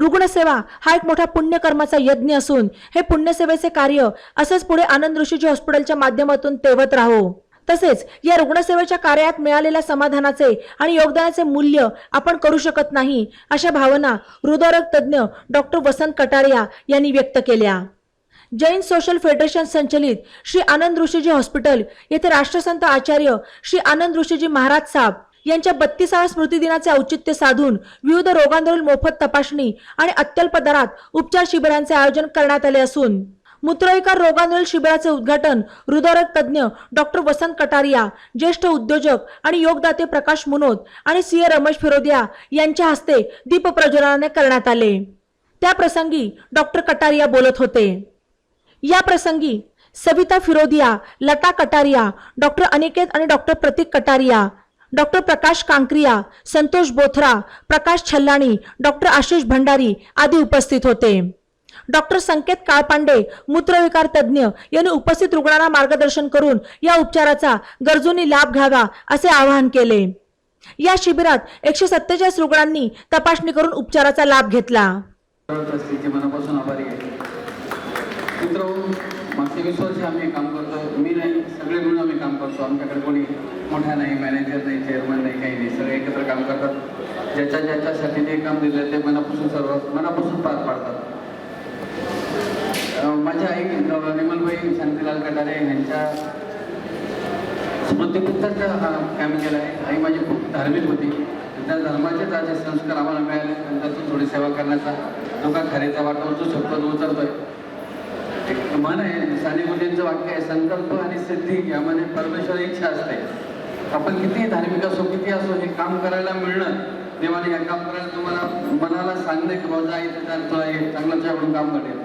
रुग्णसेवा हा एक मोठा पुण्यकर्माचा यज्ञ असून हे पुण्यसेवेचे कार्य असेच पुढे आनंद ऋषीजी हॉस्पिटलच्या माध्यमातून तेवत राहो. तसेच या रुग्णसेवेच्या कार्यात मिळालेल्या समाधानाचे आणि योगदानाचे मूल्य आपण करू शकत नाही अशा भावना हृदयरोग तज्ज्ञ डॉक्टर वसंत कटारिया यांनी व्यक्त केल्या. जैन सोशल फेडरेशन संचलित श्री आनंद ऋषीजी हॉस्पिटल येथे राष्ट्रसंत आचार्य श्री आनंद ऋषीजी महाराज साहेब यांच्या बत्तीसाव्या स्मृतिदिनाचे औचित्य साधून विविध रोगांवरील मोफत तपासणी आणि अत्यल्प दरात उपचार शिबिरांचे आयोजन करण्यात आले असून मूत्रविकार रोगांवरील शिबिराचे उद्घाटन हृदयरोग तज्ज्ञ डॉक्टर वसंत कटारिया ज्येष्ठ उद्योजक आणि योगदाते प्रकाश मुनोद आणि सी ए रमेश फिरोदिया यांच्या हस्ते दीपप्रज्वलनाने करण्यात आले. त्या प्रसंगी डॉक्टर कटारिया बोलत होते. या प्रसंगी सविता फिरोदिया लता कटारिया डॉक्टर अनिकेत आणि doctor Pratik Kataria doctor Prakash Kankriya Santosh Bothra Prakash Chhallani doctor Ashish Bhandari आदी उपस्थित होते. डॉक्टर संकेत काळपांडे मूत्रविकार तज्ज्ञ यांनी उपस्थित रुग्णांना मार्गदर्शन करून या उपचाराचा गरजूंनी लाभ घ्यावा असे आवाहन केले. या शिबिरात एकशे सत्तेचाळीस रुग्णांनी तपासणी करून उपचाराचा लाभ घेतला. ट्रस्टीचे मनापासून आहे मागचे वीस वर्ष आम्ही काम करतो. मी नाही सगळे मिळून आम्ही काम करतो. आमच्याकडे कोणी मोठा नाही मॅनेजर नाही चेअरमन नाही काही नाही. सगळे एकत्र काम करतात. ज्याच्या ज्याच्यासाठी ते काम दिलं ते मनापासून सर्व मनापासून पार पाडतात. माझ्या आई निर्मलबाई शांतीलाल कटारे यांच्या स्मृतीपुस्तक हा केलं आहे. आई माझी खूप धार्मिक होती. त्या धर्माचेच आज संस्कार आम्हाला मिळाले. त्यांचा थोडी सेवा करण्याचा लोका खरेचा वाटा उचलू शकतो तो उचलतोय. एक म्हण आहे साने गुरुजींचं वाक्य आहे संकल्प आणि सिद्धी यामध्ये परमेश्वर इच्छा असते. आपण किती धार्मिक असो किती असो हे काम करायला मिळणं देवाने या काम करायला तुम्हाला मनाला सांगणे की बाबा इथे त्यांचं हे चांगलं तुझ्याकडून काम करेल.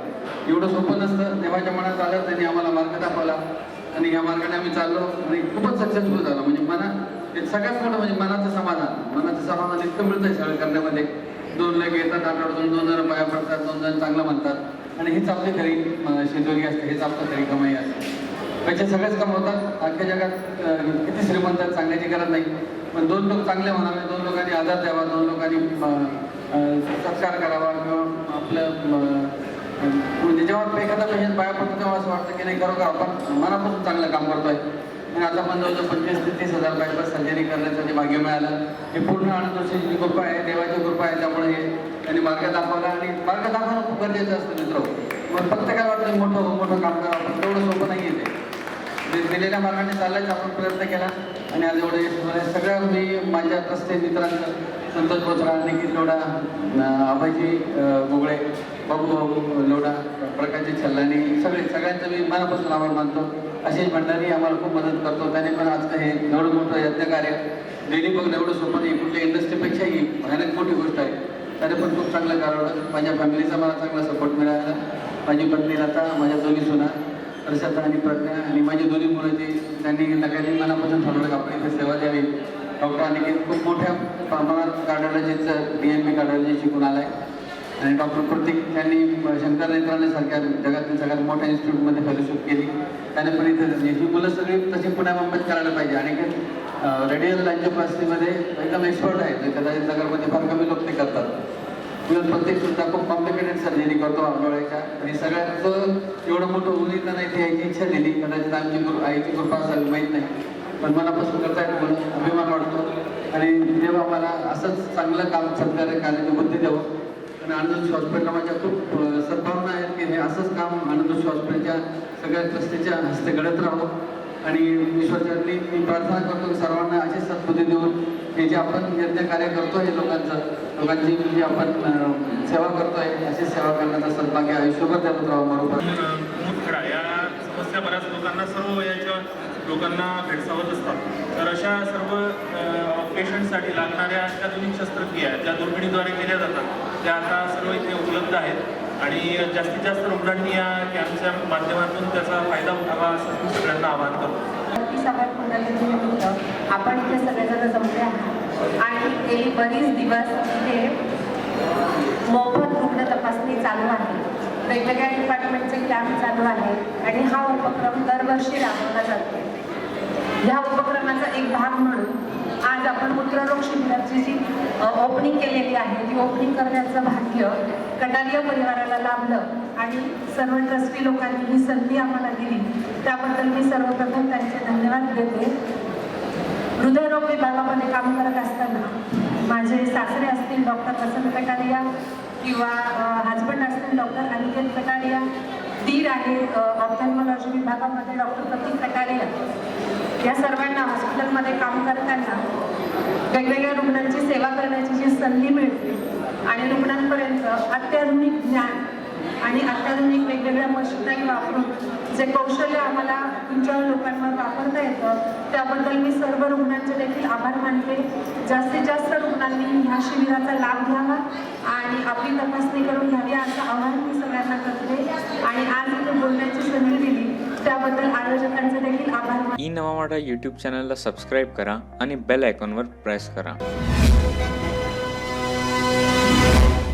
एवढं सोपं नसतं. देवाच्या मनात आलं त्यांनी आम्हाला मार्ग दाखवला. आणि या मार्गाने आम्ही चाललो आणि खूपच सक्सेसफुल झालो. म्हणजे मना हे सगळ्यात मोठं म्हणजे मनाचं समाधान. मनाचं समाधान इतकं मिळतं सगळं करण्यामध्ये. दोन लोक येतात आठवड्यातून दोन जण पाया पडतात दोन जण चांगलं म्हणतात. आणि हेच आपली खरी अं, असते हेच आपलं खरी कमाई असते. पैसे सगळेच कमवतात अख्ख्या जगात किती श्रीमंत आहेत सांगायची गरज नाही. पण दोन लोक चांगले म्हणावे दोन लोकांनी आधार द्यावा दोन लोकांनी सत्कार करावा किंवा आपलं म्हणजे जेव्हा एखादा पेशंट बाया पडतो तेव्हा असं वाटतं की नाही खरोखर आपण मनापासून चांगलं काम करतोय. आणि आता पण जवळजवळ पंचवीस ते तीस हजार बायपास सर्जरी करण्यासाठी भाग्य मिळालं. हे पूर्ण आनंदोषीची कृपा आहे देवाची कृपा आहे त्यामुळे हे त्यांनी मार्ग दाखवला आणि मार्ग दाखवणं खूप गरजेचं असतं मित्र. मग फक्त काय वाटतं मोठं मोठं काम करावं पण तेवढं सोपं नाही येते ते म्हणजे दिलेल्या मार्गाने चालायचा आपण प्रयत्न केला आणि आज एवढे सगळ्या मी माझ्या रस्ते मित्रांचं संतोष बोचरा निखिल लोढा अभयजी गोगळे बाबूभाऊ बाबू लोढा प्रकाशजी छल्लानी सगळे सगळ्यांचं मी मनापासून आभार मानतो. अशीच भंडारी आम्हाला खूप मदत करतो. त्याने पण आजचं हे एवढं मोठं यज्ञ कार्य डेली बघणं एवढं सोपं नाही. कुठल्या इंडस्ट्रीपेक्षाही भयानक मोठी गोष्ट आहे. त्याने पण खूप चांगलं कारण माझ्या फॅमिलीचा मला चांगला सपोर्ट मिळाला. माझी पत्नी लता माझ्या दोन्ही सुना प्रशांत आणि प्रज्ञा आणि माझी दोन्ही मुलं जी त्यांनी सगळ्यांनी मनापासून ठरवलं की आपण इथे सेवा द्यावी. डॉक्टर अनिकेत खूप मोठ्या प्रमाणात कार्डिओलॉजीचं डी एम बी कार्डिओलॉजी शिकून आलाय. आणि डॉक्टर प्रतीक यांनी शंकर नेत्रालय सारख्या जगातील सगळ्यात मोठ्या इन्स्टिट्यूटमध्ये फेलोशिप केली. त्याने पण इथे ही मुलं सगळी तशी पुण्या मुंबईत करायला पाहिजे. आणि रेडियल लँजोप्लास्टीमध्ये एकदम एक्सपर्ट आहे ते कदाचित नगरमध्ये फार कमी लोक ते करतात. इव्हन प्रत्येक सुद्धा खूप कॉम्प्लिकेटेड सर्जरी करतो आंबोळ्याच्या आणि सगळ्याचं एवढं मोठं उन्हीत नाही ती यायची इच्छा दिली. कदाचित आमची गुरु आईची कृपा असावी माहीत नाही. पण मनापासून करतायत म्हणून अभिमान वाटतो आणि देव मला असंच चांगलं काम सरकारी कार्याची बुद्धी द्यावं आणि आनंद हॉस्पिटलला माझ्या खूप सद्भावना आहेत की हे असंच काम आनंद हॉस्पिटलच्या सगळ्या ट्रस्टीच्या हस्ते घडत राहावं आणि ईश्वरचरणी मी प्रार्थना करतो की सर्वांना अशी सद्बुद्धी देऊन हे जे आपण यज्ञ कार्य करतो आहे लोकांचं लोकांची जी आपण सेवा करतो आहे अशी सेवा करण्याचा सद्भाग्य आयुष्यभर त्यात राहावं बरोबर मुतखडा या समस्या बऱ्याच लोकांना सर्व वयाच्या लोकांना भेडसावत असतात. तर अशा सर्व पेशंटसाठी लागणाऱ्या अत्याधुनिक शस्त्रक्रिया ज्या दुर्बिणीद्वारे केल्या जातात त्या आता सर्व इथे उपलब्ध आहेत. आणि जास्तीत जास्त रुग्णांनी या कॅम्पच्या माध्यमातून त्याचा फायदा उठावा असं मी सगळ्यांना आवाहन करतो. बत्तीसाव्या पुनर्निर्मितीनिमित्त आपण इथे सगळेजण जमले आहात. आणि गेली बरीच दिवस इथे मोफत रुग्ण तपासणी चालू आहे. वेगवेगळ्या डिपार्टमेंटचे कॅम्प चालू आहे आणि हा उपक्रम दरवर्षी राबवला जातो. ह्या उपक्रमाचा एक भाग म्हणून आज आपण मूत्ररोग शिबिराची जी ओपनिंग केलेली आहे ती ओपनिंग करण्याचं भाग्य कटारिया परिवाराला लाभलं आणि सर्व ट्रस्टी लोकांनी ही संधी आम्हाला दिली. त्याबद्दल मी सर्वप्रथम त्यांचे धन्यवाद देते हृदयरोग विभागामध्ये काम करत असताना माझे सासरे असतील डॉक्टर वसंत कटारिया किंवा हजबंड असतील डॉक्टर अनिकेत कटारिया दीर आहे ऑप्थॅल्मॉलॉजी विभागामध्ये डॉक्टर प्रतीक कटारिया. या सर्वांना हॉस्पिटलमध्ये काम करताना वेगवेगळ्या रुग्णांची सेवा करण्याची जी संधी मिळते आणि रुग्णांपर्यंत अत्याधुनिक ज्ञान आणि अत्याधुनिक वेगवेगळ्या मशीनरी वापरून जे कौशल्य आम्हाला तुमच्या लोकांवर वापरता येतं त्याबद्दल मी सर्व रुग्णांचे देखील आभार मानते. जास्तीत जास्त रुग्णांनी ह्या शिबिराचा लाभ घ्यावा आणि आपली तपासणी करून घ्यावी असं आव्हान मी सगळ्यांना करते. आणि आज इथे बोलण्याची संधी दिली त्याबद्दल आयोजकांचे देखील आभार ई नवा मराठा यूट्यूब चॅनलला सबस्क्राईब करा आणि बेल आयकॉनवर प्रेस करा.